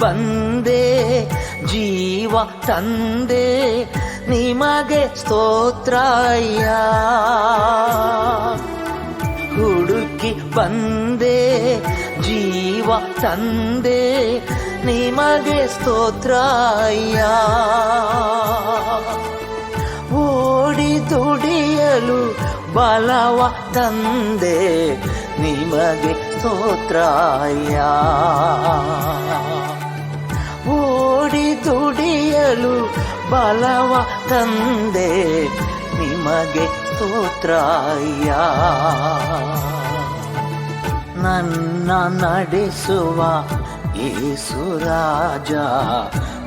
ಬಂದೆ, ಜೀವ ತಂದೆ, ನಿಮಗೆ ಸ್ತೋತ್ರಯ್ಯ. ಹುಡುಕಿ ಬಂದೆ, ಜೀವ ತಂದೆ, ನಿಮಗೆ ಸ್ತೋತ್ರಯ್ಯ. ಓಡಿ ದುಡಿಯಲು ಬಲವ ತಂದೆ, ನಿಮಗೆ ಸ್ತೋತ್ರಯ್ಯ. ದುಡಿಯಲು ಬಲವ ತಂದೆ ನಿಮಗೆ ಸ್ತೋತ್ರಯ್ಯ ನನ್ನ ನಡೆಸುವ ಏಸುರಾಜ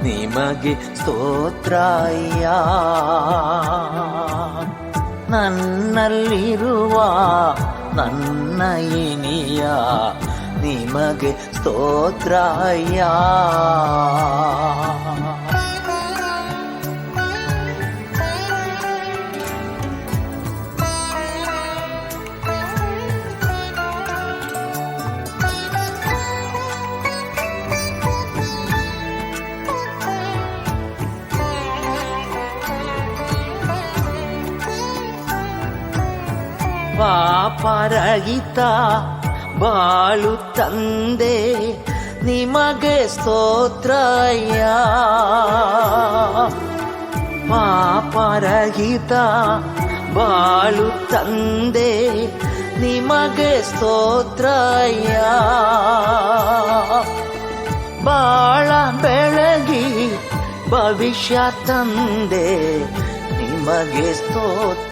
ನಿಮಗೆ ಸ್ತೋತ್ರಯ್ಯ. ನನ್ನಲ್ಲಿರುವ ನನ್ನ ಇನಿಯ ನಿಮಗೆ ಸ್ತೋತ್ರಯ್ಯ. ಪಾಪರಹಿತ ಬಾಳು ತಂದೆ, ನಿಮಗೆ ಸ್ತೋತ್ರಯ್ಯ. ಪಾಪರಹಿತ ಬಾಳು ತಂದೆ, ನಿಮಗೆ ಸ್ತೋತ್ರಯ್ಯ. ಬಾಳ ಬೆಳಗಿ ಭವಿಷ್ಯ ತಂದೆ, ನಿಮಗೆ ಸ್ತೋತ್ರ